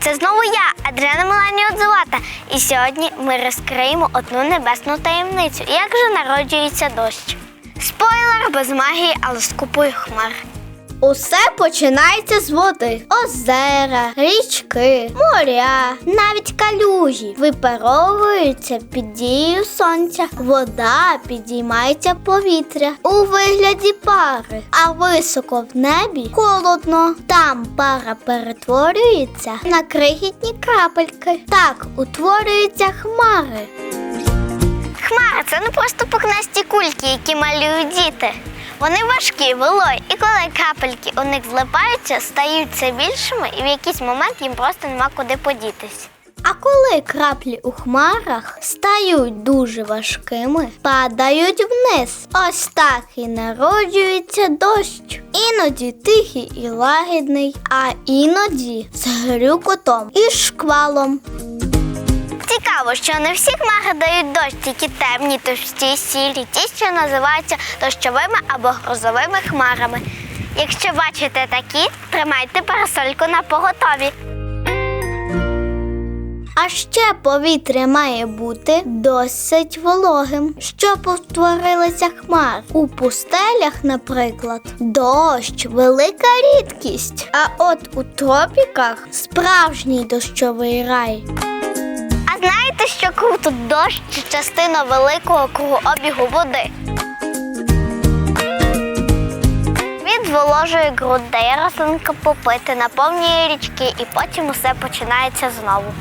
Це знову я, Адріана Мелані Одзелата. І сьогодні ми розкриємо одну небесну таємницю. Як же народжується дощ? Спойлер без магії, але з купою хмар. Усе починається з води. Озера, річки, моря, навіть калюжі випаровуються під дією сонця. Вода підіймається повітря у вигляді пари, а високо в небі холодно. Там пара перетворюється на крихітні крапельки. Так утворюються хмари. Хмари це не просто пухнасті кульки, які малюють діти. Вони важкі, вологі, і коли крапельки у них злипаються, стають все більшими, і в якийсь момент їм просто нема куди подітись. А коли краплі у хмарах стають дуже важкими, падають вниз. Ось так і народжується дощ. Іноді тихий і лагідний, а іноді з грюкотом і шквалом. Цікаво, що не всі хмари дають дощ, тільки темні, товсті, сірі, ті, що називаються дощовими або грозовими хмарами. Якщо бачите такі, тримайте парасольку на поготові. А ще повітря має бути досить вологим, щоб утворилися хмар. У пустелях, наприклад, дощ велика рідкість. А от у тропіках справжній дощовий рай. Що круто дощ це частина великого кругообігу води? Він зволожує ґрунт, дає рослинка попити, наповнює річки і потім усе починається знову.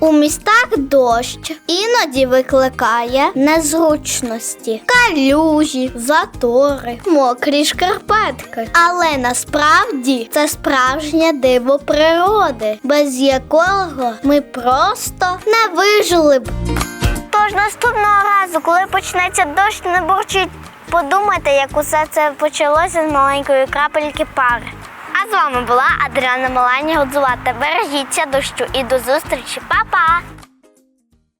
У містах дощ іноді викликає незручності, калюжі, затори, мокрі шкарпетки. Але насправді це справжнє диво природи, без якого ми просто не вижили б. Тож наступного разу, коли почнеться дощ, не борчіть подумайте, як усе це почалося з маленької крапельки пари. З вами була Адріана Малані Годзувата. Бережіться дощу і до зустрічі, Па-па!